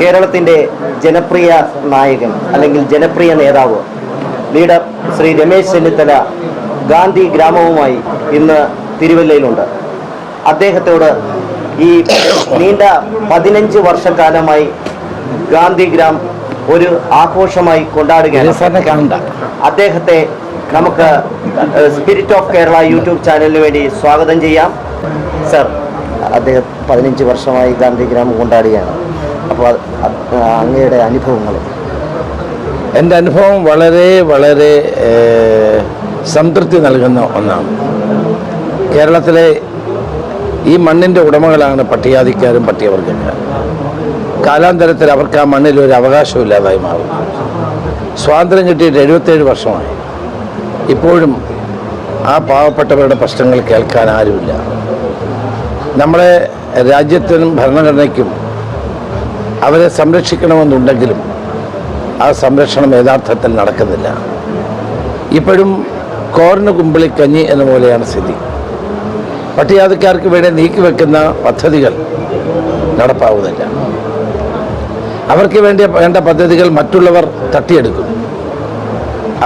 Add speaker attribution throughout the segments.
Speaker 1: കേരളത്തിന്റെ ജനപ്രിയ നായകൻ അല്ലെങ്കിൽ ജനപ്രിയ നേതാവ് ലീഡർ ശ്രീ രമേശ് ചെന്നിത്തല ഗാന്ധി ഗ്രാമവുമായി ഇന്ന് തിരുവല്ലയിലുണ്ട്. അദ്ദേഹത്തോട് ഈ നീണ്ട പതിനഞ്ച് വർഷക്കാലമായി ഗാന്ധിഗ്രാം ഒരു ആഘോഷമായി കൊണ്ടാടുകയാണ്. അദ്ദേഹത്തെ നമുക്ക് സ്പിരിറ്റ് ഓഫ് കേരള യൂട്യൂബ് ചാനലിന് വേണ്ടി സ്വാഗതം ചെയ്യാം. സർ അദ്ദേഹം പതിനഞ്ച് വർഷമായി ഗാന്ധിഗ്രാം കൊണ്ടാടുകയാണ്. അപ്പോൾ അങ്ങയുടെ അനുഭവങ്ങൾ.
Speaker 2: എന്റെ അനുഭവം വളരെ വളരെ സംതൃപ്തി നൽകുന്ന ഒന്നാണ്. കേരളത്തിലെ ഈ മണ്ണിന്റെ ഉടമകളാണ് പട്ടികാതിക്കാരും പട്ടികവർഗക്കാരും കാലാന്തരത്തിൽ അവർക്ക് ആ മണ്ണിൽ ഒരു അവകാശമില്ലാതായി മാറും. സ്വാതന്ത്ര്യം കിട്ടിയിട്ട് എഴുപത്തേഴ് വർഷമായി. ഇപ്പോഴും ആ പാവപ്പെട്ടവരുടെ പ്രശ്നങ്ങൾ കേൾക്കാൻ ആരുമില്ല. നമ്മുടെ രാജ്യത്തിനും ഭരണഘടനയ്ക്കും അവരെ സംരക്ഷിക്കണമെന്നുണ്ടെങ്കിലും ആ സംരക്ഷണം യഥാർത്ഥത്തിൽ നടക്കുന്നില്ല. ഇപ്പോഴും കോറിന് കുമ്പിളി കഞ്ഞി എന്ന പോലെയാണ് സ്ഥിതി. പട്ടികജാതിക്കാർക്ക് വേണ്ടി നീക്കിവെക്കുന്ന പദ്ധതികൾ നടപ്പാവുന്നില്ല. അവർക്ക് വേണ്ടി വേണ്ട പദ്ധതികൾ മറ്റുള്ളവർ തട്ടിയെടുക്കും.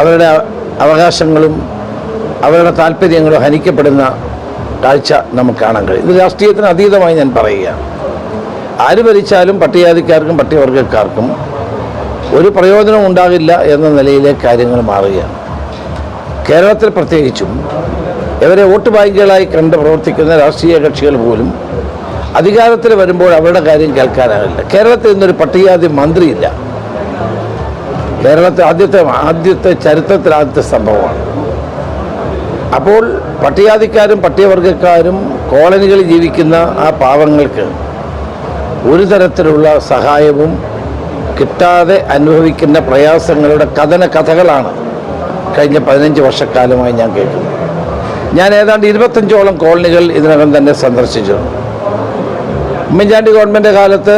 Speaker 2: അവരുടെ അവകാശങ്ങളും അവരുടെ താല്പര്യങ്ങളും ഹനിക്കപ്പെടുന്ന കാഴ്ച നമുക്ക് കാണാൻ കഴിയും. ഇത് രാഷ്ട്രീയത്തിന് അതീതമായി ഞാൻ പറയുകയാണ്. ആര് ഭരിച്ചാലും പട്ടികജാതിക്കാർക്കും പട്ടികവർഗക്കാർക്കും ഒരു പ്രയോജനം ഉണ്ടാകില്ല എന്ന നിലയിലെ കാര്യങ്ങൾ മാറുകയാണ്. കേരളത്തിൽ പ്രത്യേകിച്ചും ഇവരെ വോട്ട് ബാങ്കുകളായി കണ്ട് പ്രവർത്തിക്കുന്ന രാഷ്ട്രീയ കക്ഷികൾ പോലും അധികാരത്തിൽ വരുമ്പോൾ അവരുടെ കാര്യം കേൾക്കാനാകില്ല. കേരളത്തിൽ ഇന്നൊരു പട്ടികജാതി മന്ത്രിയില്ല. കേരളത്തിൽ ആദ്യത്തെ ആദ്യത്തെ ചരിത്രത്തിൽ ആദ്യത്തെ സംഭവമാണ്. അപ്പോൾ പട്ടികജാതിക്കാരും പട്ടികവർഗക്കാരും കോളനികളിൽ ജീവിക്കുന്ന ആ പാവങ്ങൾക്ക് ഒരു തരത്തിലുള്ള സഹായവും കിട്ടാതെ അനുഭവിക്കുന്ന പ്രയാസങ്ങളുടെ കഥന കഥകളാണ് കഴിഞ്ഞ പതിനഞ്ച് വർഷക്കാലമായി ഞാൻ കേൾക്കുന്നത്. ഞാൻ ഏതാണ്ട് ഇരുപത്തഞ്ചോളം കോളനികൾ ഇതിനകം തന്നെ സന്ദർശിച്ചിരുന്നു ഉമ്മൻചാണ്ടി ഗവൺമെന്റ് കാലത്ത്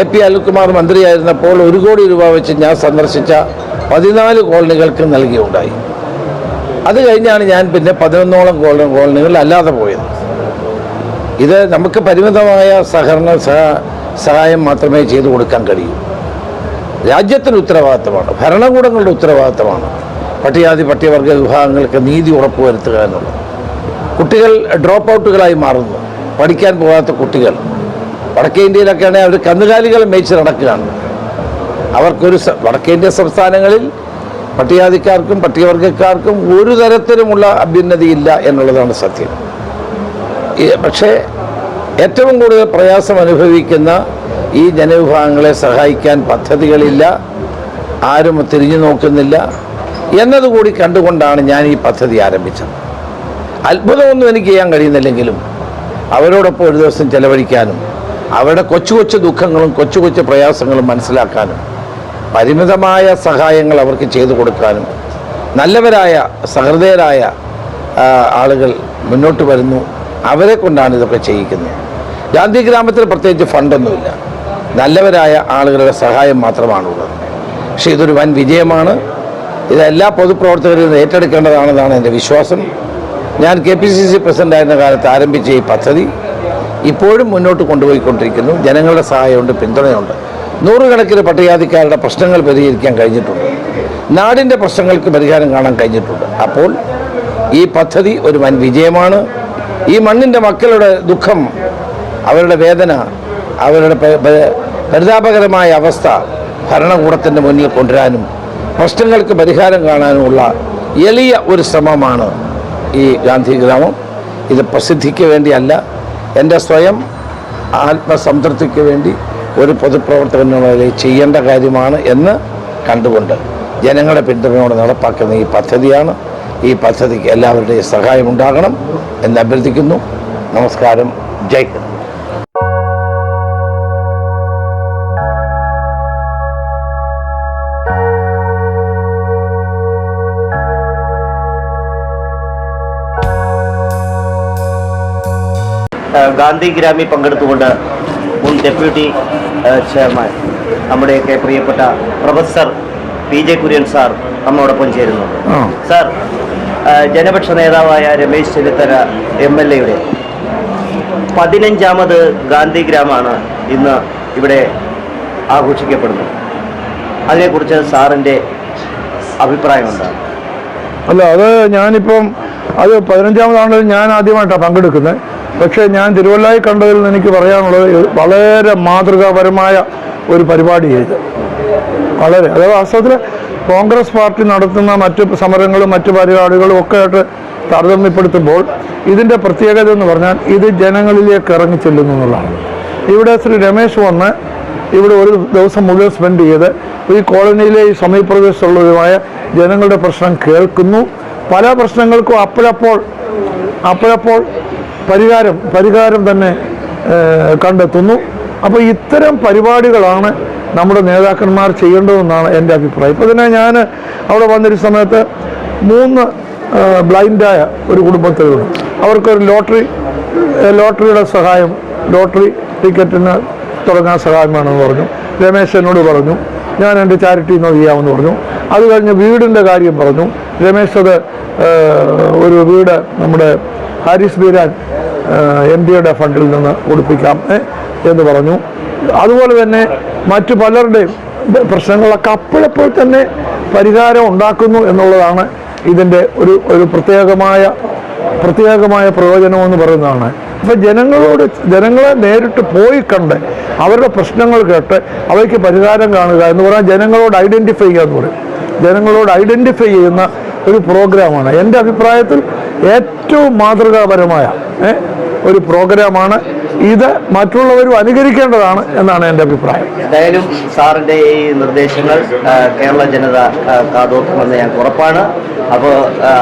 Speaker 2: എ പി അനിൽകുമാർ മന്ത്രിയായിരുന്നപ്പോൾ ഒരു കോടി രൂപ വെച്ച് ഞാൻ സന്ദർശിച്ച പതിനാല് കോളനികൾക്ക് നൽകിയുണ്ടായി. അത് കഴിഞ്ഞാണ് ഞാൻ പിന്നെ പതിനൊന്നോളം കോളനി കോളനികൾ അല്ലാതെ പോയത്. ഇത് നമുക്ക് പരിമിതമായ സഹകരണ സഹ- സഹായം മാത്രമേ ചെയ്തു കൊടുക്കാൻ കഴിയൂ. രാജ്യത്തിന് ഉത്തരവാദിത്തമാണ് ഭരണകൂടങ്ങളുടെ ഉത്തരവാദിത്തമാണ്. പട്ടികജാതി പട്ടികവർഗ വിഭാഗങ്ങൾക്ക് നീതി ഉറപ്പുവരുത്തുക എന്നുള്ളത്. കുട്ടികൾ ഡ്രോപ്പ് ഔട്ടുകളായി മാറുന്നു. പഠിക്കാൻ പോകാത്ത കുട്ടികൾ. വടക്കേ ഇന്ത്യയിലൊക്കെ ആണെങ്കിൽ അവർ കന്നുകാലികൾ മേച്ച് നടക്കുകയാണ്. അവർക്കൊരു വടക്കേന്ത്യ സംസ്ഥാനങ്ങളിൽ പട്ടികജാതിക്കാർക്കും പട്ടികവർഗക്കാർക്കും ഒരു തരത്തിലുമുള്ള അഭ്യുന്നതിയില്ല എന്നുള്ളതാണ് സത്യം. പക്ഷേ ഏറ്റവും കൂടുതൽ പ്രയാസം അനുഭവിക്കുന്ന ഈ ജനവിഭാഗങ്ങളെ സഹായിക്കാൻ പദ്ധതികളില്ല ആരും തിരിഞ്ഞു നോക്കുന്നില്ല എന്നതുകൂടി കണ്ടുകൊണ്ടാണ് ഞാൻ ഈ പദ്ധതി ആരംഭിച്ചത്. അത്ഭുതമൊന്നും എനിക്ക് ചെയ്യാൻ കഴിയുന്നില്ലെങ്കിലും അവരോടൊപ്പം ഒരു ദിവസം ചെലവഴിക്കാനും അവരുടെ കൊച്ചു കൊച്ചു ദുഃഖങ്ങളും കൊച്ചു കൊച്ചു പ്രയാസങ്ങളും മനസ്സിലാക്കാനും പരിമിതമായ സഹായങ്ങൾ അവർക്ക് ചെയ്തു കൊടുക്കാനും നല്ലവരായ സഹൃദയരായ ആളുകൾ മുന്നോട്ട് വരുന്നു. അവരെ കൊണ്ടാണ് ഇതൊക്കെ ചെയ്യിക്കുന്നത്. ഗാന്ധി ഗ്രാമത്തിൽ പ്രത്യേകിച്ച് ഫണ്ടൊന്നുമില്ല. നല്ലവരായ ആളുകളുടെ സഹായം മാത്രമാണുള്ളത്. പക്ഷേ ഇതൊരു വൻ വിജയമാണ്. ഇത് എല്ലാ പൊതുപ്രവർത്തകരും ഏറ്റെടുക്കേണ്ടതാണെന്നാണ് എന്റെ വിശ്വാസം. ഞാൻ കെ പി സി സി പ്രസിഡന്റായിരുന്ന കാലത്ത് ആരംഭിച്ച ഈ പദ്ധതി ഇപ്പോഴും മുന്നോട്ട് കൊണ്ടുപോയിക്കൊണ്ടിരിക്കുന്നു. ജനങ്ങളുടെ സഹായമുണ്ട് പിന്തുണയുണ്ട്. നൂറുകണക്കിന് പട്ടികജാതിക്കാരുടെ പ്രശ്നങ്ങൾ പരിഹരിക്കാൻ കഴിഞ്ഞിട്ടുണ്ട്. നാടിന്റെ പ്രശ്നങ്ങൾക്ക് പരിഹാരം കാണാൻ കഴിഞ്ഞിട്ടുണ്ട്. അപ്പോൾ ഈ പദ്ധതി ഒരു വൻ വിജയമാണ്. ഈ മണ്ണിന്റെ മക്കളുടെ ദുഃഖം അവരുടെ വേദന അവരുടെ പരിതാപകരമായ അവസ്ഥ ഭരണകൂടത്തിന്റെ മുന്നിൽ കൊണ്ടുവരാനും പ്രശ്നങ്ങൾക്ക് പരിഹാരം കാണാനുമുള്ള എളിയ ഒരു ശ്രമമാണ് ഈ ഗാന്ധി ഗ്രാമം. ഇത് പ്രസിദ്ധിക്ക് വേണ്ടിയല്ല എന്റെ സ്വയം ആത്മസംതൃപ്തിക്ക് വേണ്ടി ഒരു പൊതുപ്രവർത്തകനുള്ള ചെയ്യേണ്ട കാര്യമാണ് എന്ന് കണ്ടുകൊണ്ട് ജനങ്ങളുടെ പിന്തുണയോടെ നടപ്പാക്കുന്ന ഈ പദ്ധതിയാണ് ഈ പദ്ധതിക്ക് എല്ലാവരുടെയും സഹായം ഉണ്ടാകണം എന്ന് അഭ്യർത്ഥിക്കുന്നു. നമസ്കാരം. ജയ് ഹിന്ദ്.
Speaker 1: ഗാന്ധി ഗ്രാമി പങ്കെടുത്തുകൊണ്ട് മുൻ ഡെപ്യൂട്ടി ചെയർമാൻ നമ്മുടെയൊക്കെ പ്രിയപ്പെട്ട professor P J Kurian sir നമ്മോടൊപ്പം
Speaker 2: ചേരുന്നത്
Speaker 1: സാർ ജനപക്ഷ നേതാവായ രമേശ് ചെന്നിത്തല എം എൽ എയുടെ പതിനഞ്ചാമത് ഗാന്ധി ഗ്രാമാണ് ഇന്ന് ഇവിടെ ആഘോഷിക്കപ്പെടുന്നത്. അതിനെക്കുറിച്ച് സാറിന്റെ അഭിപ്രായം എന്താണ്
Speaker 3: അല്ല അത് ഞാനിപ്പം അത് പതിനഞ്ചാമതാണെങ്കിലും ഞാൻ ആദ്യമായിട്ടാണ് പങ്കെടുക്കുന്നത്. പക്ഷേ ഞാൻ തിരുവല്ലായി കണ്ടതിൽ നിന്ന് എനിക്ക് പറയാനുള്ളത് വളരെ മാതൃകാപരമായ ഒരു പരിപാടിയായത് വളരെ. അതായത് വാസ്തവത്തിൽ കോൺഗ്രസ് പാർട്ടി നടത്തുന്ന മറ്റു സമരങ്ങളും മറ്റു പരിപാടികളും ഒക്കെ ആയിട്ട് താരതമ്യപ്പെടുത്തുമ്പോൾ ഇതിന്റെ പ്രത്യേകത എന്ന് പറഞ്ഞാൽ ഇത് ജനങ്ങളിലേക്ക് ഇറങ്ങി ചെല്ലുന്നു എന്നുള്ളതാണ്. ഇവിടെ ശ്രീ രമേശ് വന്ന് ഇവിടെ ഒരു ദിവസം മുഴുവൻ സ്പെൻഡ് ചെയ്ത് ഈ കോളനിയിലെ ഈ സമീപപ്രദേശത്തുള്ളവരുമായ ജനങ്ങളുടെ പ്രശ്നം കേൾക്കുന്നു. പല പ്രശ്നങ്ങൾക്കും അപ്പോഴപ്പോൾ അപ്പോഴപ്പോൾ പരിഹാരം പരിഹാരം തന്നെ കണ്ടെത്തുന്നു. അപ്പോൾ ഇത്തരം പരിപാടികളാണ് നമ്മുടെ നേതാക്കന്മാർ ചെയ്യേണ്ടതെന്നാണ് എന്റെ അഭിപ്രായം. ഇപ്പോൾ തന്നെ ഞാൻ അവിടെ വന്നൊരു സമയത്ത് മൂന്ന് ബ്ലൈൻഡായ ഒരു കുടുംബത്തിലുണ്ട്. അവർക്കൊരു ലോട്ടറി ലോട്ടറിയുടെ സഹായം ലോട്ടറി ടിക്കറ്റിന് തുടങ്ങാൻ സഹായം വേണമെന്ന് പറഞ്ഞു. രമേശ് എന്നോട് പറഞ്ഞു ഞാൻ എന്റെ ചാരിറ്റി നിന്ന് ചെയ്യാമെന്ന് പറഞ്ഞു. അത് കഴിഞ്ഞ് വീടിന്റെ കാര്യം പറഞ്ഞു. രമേശ് അത് ഒരു വീട് നമ്മുടെ ഹാരിസ് ബീരാൻ എം പിയുടെ ഫണ്ടിൽ നിന്ന് കൊടുപ്പിക്കാം എന്ന് പറഞ്ഞു. അതുപോലെ തന്നെ മറ്റു പലരുടെയും പ്രശ്നങ്ങളൊക്കെ അപ്പോഴപ്പോൾ തന്നെ പരിഹാരം ഉണ്ടാക്കുന്നു എന്നുള്ളതാണ് ഇതിന്റെ ഒരു ഒരു പ്രത്യേകമായ പ്രത്യേകമായ പ്രയോജനമെന്ന് പറയുന്നതാണ്. അപ്പം ജനങ്ങളോട് ജനങ്ങളെ നേരിട്ട് പോയി കണ്ട് അവരുടെ പ്രശ്നങ്ങൾ കേട്ട് അവയ്ക്ക് പരിഹാരം കാണുക എന്ന് പറഞ്ഞാൽ ജനങ്ങളോട് ഐഡന്റിഫൈ ചെയ്യുക എന്ന് പറയും. ജനങ്ങളോട് ഐഡന്റിഫൈ ചെയ്യുന്ന ഒരു പ്രോഗ്രാമാണ്. എന്റെ അഭിപ്രായത്തിൽ ഏറ്റവും മാതൃകാപരമായ ഒരു പ്രോഗ്രാമാണ് ഇത് മറ്റുള്ളവരും അനുകരിക്കേണ്ടതാണ് എന്നാണ് എന്റെ അഭിപ്രായം.
Speaker 1: എന്തായാലും സാറിന്റെ ഈ നിർദ്ദേശങ്ങൾ കേരള ജനത കാതോർക്കുമെന്ന് ഞങ്ങൾക്ക് ഉറപ്പാണ്. അപ്പോൾ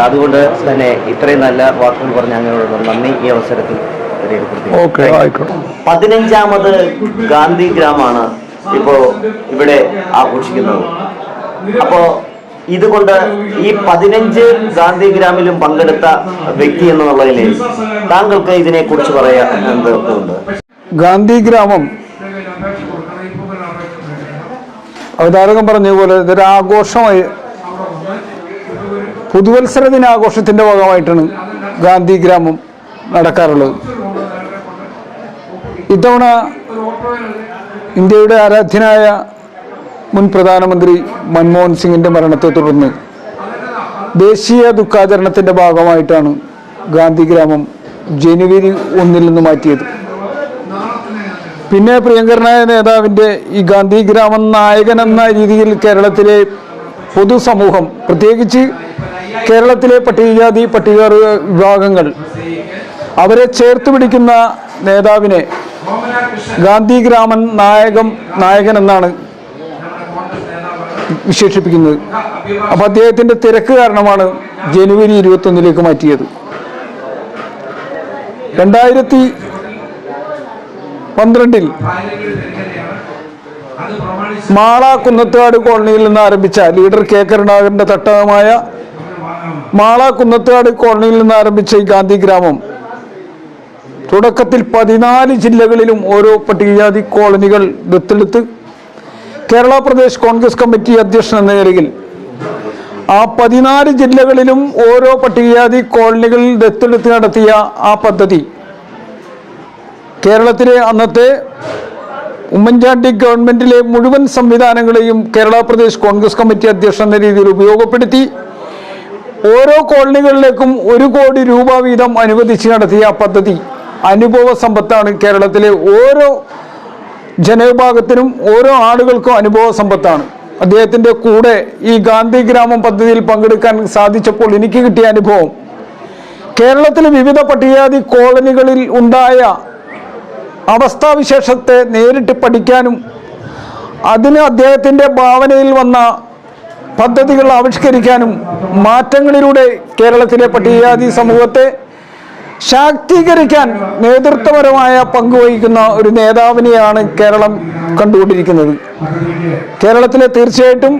Speaker 1: അതുകൊണ്ട് തന്നെ ഇത്രയും നല്ല വാക്കുകൾ പറഞ്ഞ അങ്ങനെയുള്ള നന്ദി. ഈ അവസരത്തിൽ
Speaker 3: ഓക്കെ ആയിക്കോട്ടെ.
Speaker 1: പതിനഞ്ചാമത് ഗാന്ധി ഗ്രാമാണ് ഇപ്പോ ഇവിടെ ആഘോഷിക്കുന്നത്. അപ്പോൾ ഇതുകൊണ്ട് ഈ പതിനഞ്ച് ഗാന്ധിഗ്രാമിലും പങ്കെടുത്ത വ്യക്തി എന്നുള്ളതിൽ താങ്കൾക്ക് ഇതിനെക്കുറിച്ച് പറയാൻ എന്തുണ്ട്
Speaker 4: ഗാന്ധി ഗ്രാമം അവതാരകം പറഞ്ഞ പോലെ ഇതൊരു ആഘോഷമായി പുതുവത്സര ദിനാഘോഷത്തിന്റെ ഭാഗമായിട്ടാണ് ഗാന്ധി ഗ്രാമം നടക്കാറുള്ളത്. ഇത്തവണ ഇന്ത്യയുടെ ആരാധ്യനായ മുൻ പ്രധാനമന്ത്രി മൻമോഹൻ സിംഗിന്റെ മരണത്തെ തുടർന്ന് ദേശീയ ദുഃഖാചരണത്തിന്റെ ഭാഗമായിട്ടാണ് ഗാന്ധിഗ്രാമം ജനുവരി ഒന്നിൽ നിന്ന് മാറ്റിയത്. പിന്നെ പ്രിയങ്കരനായ നേതാവിന്റെ ഈ ഗാന്ധി ഗ്രാമം നായകൻ എന്ന രീതിയിൽ കേരളത്തിലെ പൊതുസമൂഹം പ്രത്യേകിച്ച് കേരളത്തിലെ പട്ടികജാതി പട്ടികവർഗ വിഭാഗങ്ങൾ അവരെ ചേർത്ത് പിടിക്കുന്ന നേതാവിനെ ഗാന്ധിഗ്രാമൻ നായകം നായകൻ എന്നാണ് വിശേഷിപ്പിക്കുന്നത് അപ്പോൾ അദ്ദേഹത്തിന്റെ തിരക്ക് കാരണമാണ് ജനുവരി ഇരുപത്തൊന്നിലേക്ക് മാറ്റിയത്. രണ്ടായിരത്തി പന്ത്രണ്ടിൽ മാള കുന്നത്താട് കോളനിയിൽ നിന്ന് ആരംഭിച്ച ലീഡർ കെ കരുണാകരന്റെ തട്ടകമായ മാള കുന്നത്താട് കോളനിയിൽ നിന്ന് ആരംഭിച്ച ഈ ഗാന്ധി ഗ്രാമം തുടക്കത്തിൽ പതിനാല് ജില്ലകളിലും ഓരോ പട്ടികജാതി കോളനികൾ ദത്തെടുത്ത് കേരള പ്രദേശ് കോൺഗ്രസ് കമ്മിറ്റി അധ്യക്ഷൻ എന്ന നിലയിൽ ആ പതിനാല് ജില്ലകളിലും ഓരോ പട്ടികജാതി കോളനികളിൽ ദത്തെടുത്ത് നടത്തിയ ആ പദ്ധതി. കേരളത്തിലെ അന്നത്തെ ഉമ്മൻചാണ്ടി ഗവൺമെന്റിലെ മുഴുവൻ സംവിധാനങ്ങളെയും കേരള പ്രദേശ് കോൺഗ്രസ് കമ്മിറ്റി അധ്യക്ഷൻ എന്ന രീതിയിൽ ഉപയോഗപ്പെടുത്തി ഓരോ കോളനികളിലേക്കും ഒരു കോടി രൂപ വീതം അനുവദിച്ച് നടത്തിയ പദ്ധതി. അനുഭവ സമ്പത്താണ് കേരളത്തിലെ ഓരോ ജനവിഭാഗത്തിനും ഓരോ ആളുകൾക്കും അനുഭവ സമ്പത്താണ്. അദ്ദേഹത്തിന്റെ കൂടെ ഈ ഗാന്ധി ഗ്രാമം പദ്ധതിയിൽ പങ്കെടുക്കാൻ സാധിച്ചപ്പോൾ എനിക്ക് കിട്ടിയ അനുഭവം കേരളത്തിലെ വിവിധ പട്ടികജാതി കോളനികളിൽ ഉണ്ടായ അവസ്ഥാവിശേഷത്തെ നേരിട്ട് പഠിക്കാനും അതിന് അദ്ദേഹത്തിന്റെ ഭാവനയിൽ വന്ന പദ്ധതികൾ ആവിഷ്കരിക്കാനും മാറ്റങ്ങളിലൂടെ കേരളത്തിലെ പട്ടികജാതി സമൂഹത്തെ ശാക്തീകരിക്കാൻ നേതൃത്വപരമായ പങ്കുവഹിക്കുന്ന ഒരു നേതാവിനെയാണ് കേരളം കണ്ടുകൊണ്ടിരിക്കുന്നത്. കേരളത്തിലെ തീർച്ചയായിട്ടും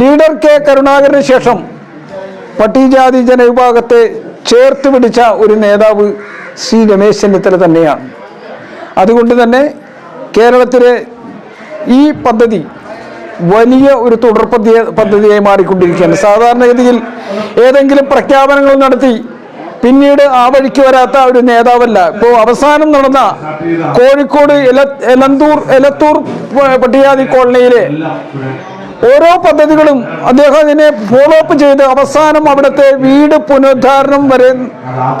Speaker 4: ലീഡർ കെ കരുണാകരന് ശേഷം പട്ടികജാതി ജനവിഭാഗത്തെ ചേർത്ത് പിടിച്ച ഒരു നേതാവ് ശ്രീ രമേശ് ചെന്നിത്തല തന്നെയാണ്. അതുകൊണ്ട് തന്നെ കേരളത്തിലെ ഈ പദ്ധതി വലിയ ഒരു തുടർ പദ്ധതി പദ്ധതിയായി മാറിക്കൊണ്ടിരിക്കുകയാണ്. സാധാരണഗതിയിൽ ഏതെങ്കിലും പ്രഖ്യാപനങ്ങൾ നടത്തി പിന്നീട് ആ വഴിക്ക് വരാത്ത ഒരു നേതാവല്ല. ഇപ്പോൾ അവസാനം നടന്ന കോഴിക്കോട് എല എലന്തൂർ എലത്തൂർ പട്ടികാതി കോളനിയിലെ ഓരോ പദ്ധതികളും അദ്ദേഹം അതിനെ ഫോളോ അപ്പ് ചെയ്ത് അവസാനം അവിടുത്തെ വീട് പുനരുദ്ധാരണം വരെ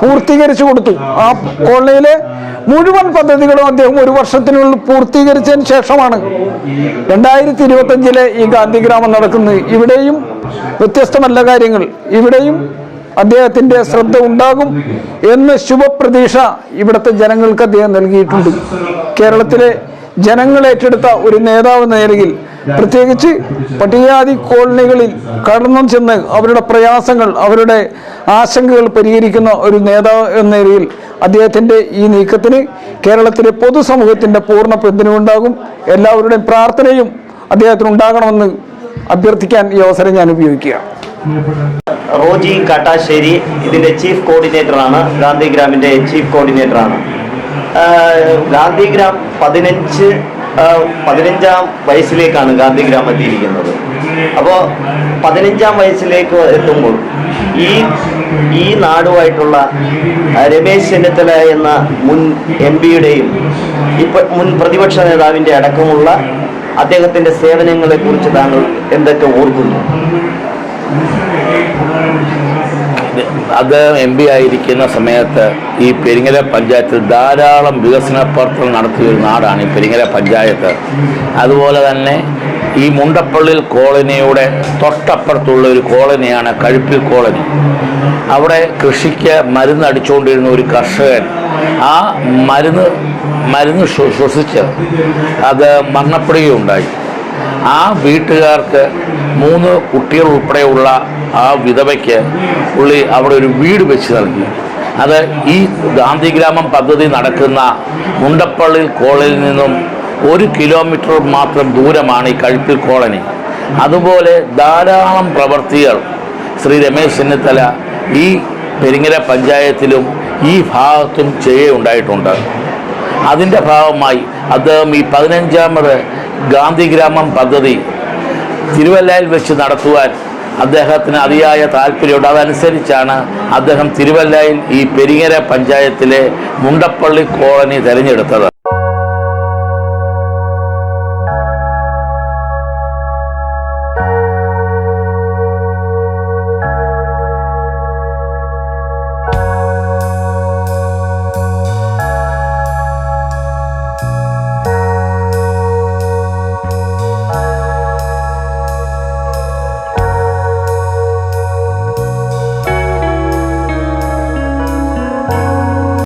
Speaker 4: പൂർത്തീകരിച്ചു കൊടുത്തു. ആ കോളനിയിലെ മുഴുവൻ പദ്ധതികളും അദ്ദേഹം ഒരു വർഷത്തിനുള്ളിൽ പൂർത്തീകരിച്ചതിന് ശേഷമാണ് രണ്ടായിരത്തി ഇരുപത്തഞ്ചിലെ ഈ ഗാന്ധിഗ്രാമം നടക്കുന്നത്. ഇവിടെയും വ്യത്യസ്തമല്ല കാര്യങ്ങൾ. ഇവിടെയും അദ്ദേഹത്തിന്റെ ശ്രദ്ധ ഉണ്ടാകും എന്ന് ശുഭപ്രതീക്ഷ ഇവിടുത്തെ ജനങ്ങൾക്ക് അദ്ദേഹം നൽകിയിട്ടുണ്ട്. കേരളത്തിലെ ജനങ്ങൾ ഏറ്റെടുത്ത ഒരു നേതാവ് നിലയിൽ പ്രത്യേകിച്ച് പട്ടികജാതി കോളനികളിൽ കടന്നു ചെന്ന് അവരുടെ പ്രയാസങ്ങൾ അവരുടെ ആശങ്കകൾ പരിഹരിക്കുന്ന ഒരു നേതാവ് എന്ന നിലയിൽ അദ്ദേഹത്തിന്റെ ഈ നീക്കത്തിന് കേരളത്തിലെ പൊതുസമൂഹത്തിന്റെ പൂർണ പിന്തുണയുണ്ടാകും എല്ലാവരുടെയും പ്രാർത്ഥനയും അദ്ദേഹത്തിന് ഉണ്ടാകണമെന്ന് അഭ്യർത്ഥിക്കാൻ ഈ അവസരം ഞാൻ ഉപയോഗിക്കുകയാണ്.
Speaker 1: റോജി കാട്ടാശ്ശേരി ഇതിന്റെ ചീഫ് കോർഡിനേറ്ററാണ് ഗാന്ധിഗ്രാമിന്റെ ചീഫ് കോർഡിനേറ്ററാണ് ഗാന്ധിഗ്രാം പതിനഞ്ച് പതിനഞ്ചാം വയസ്സിലേക്കാണ് ഗാന്ധിഗ്രാം എത്തിയിരിക്കുന്നത്. അപ്പോൾ പതിനഞ്ചാം വയസ്സിലേക്ക് എത്തുമ്പോൾ ഈ ഈ നാടുമായിട്ടുള്ള രമേശ് ചെന്നിത്തല എന്ന മുൻ എം പിയുടെയും ഇപ്പൊ മുൻ പ്രതിപക്ഷ നേതാവിന്റെ അടക്കമുള്ള അദ്ദേഹത്തിന്റെ സേവനങ്ങളെക്കുറിച്ച് താങ്കൾ എന്തൊക്കെ ഓർക്കുന്നു?
Speaker 5: അദ്ദേഹം എം പി ആയിരിക്കുന്ന സമയത്ത് ഈ പെരിങ്ങര പഞ്ചായത്തിൽ ധാരാളം വികസന പ്രവർത്തനം നടത്തിയ ഒരു നാടാണ് ഈ പെരിങ്ങര പഞ്ചായത്ത്. അതുപോലെ തന്നെ ഈ മുണ്ടപ്പള്ളിൽ കോളനിയുടെ തൊട്ടപ്പുറത്തുള്ള ഒരു കോളനിയാണ് കഴുപ്പിൽ കോളനി. അവിടെ കൃഷിക്ക് മരുന്ന് അടിച്ചുകൊണ്ടിരുന്ന ഒരു കർഷകൻ ആ മരുന്ന് മരുന്ന് ശ്വ- ശ്വസിച്ച് അത് മരണപ്പെടുകയുണ്ടായി. ആ വീട്ടുകാർക്ക് മൂന്ന് കുട്ടികൾ ഉൾപ്പെടെയുള്ള ആ വിധവയ്ക്ക് പുള്ളി അവിടെ ഒരു വീട് വെച്ച് നൽകി. അത് ഈ ഗാന്ധിഗ്രാമം പദ്ധതി നടക്കുന്ന മുണ്ടപ്പള്ളി കോളനിയിൽ നിന്നും ഒരു കിലോമീറ്റർ മാത്രം ദൂരമാണ് ഈ കഴുപ്പിൽ കോളനി. അതുപോലെ ധാരാളം പ്രവർത്തികൾ ശ്രീ രമേശ് ചെന്നിത്തല ഈ പെരിങ്ങര പഞ്ചായത്തിലും ഈ ഭാഗത്തും ചെയ്യുണ്ടായിട്ടുണ്ട് അതിന്റെ ഭാഗമായി അദ്ദേഹം ഈ പതിനഞ്ചാമത് ഗാന്ധിഗ്രാമം പദ്ധതി തിരുവല്ലയിൽ വെച്ച് നടത്തുവാൻ അദ്ദേഹത്തിന് അതിയായ താല്പര്യമുണ്ട്. അതനുസരിച്ചാണ് അദ്ദേഹം തിരുവല്ലയിൽ ഈ പെരിങ്ങര പഞ്ചായത്തിലെ മുണ്ടപ്പള്ളി കോളനി തിരഞ്ഞെടുത്തത്.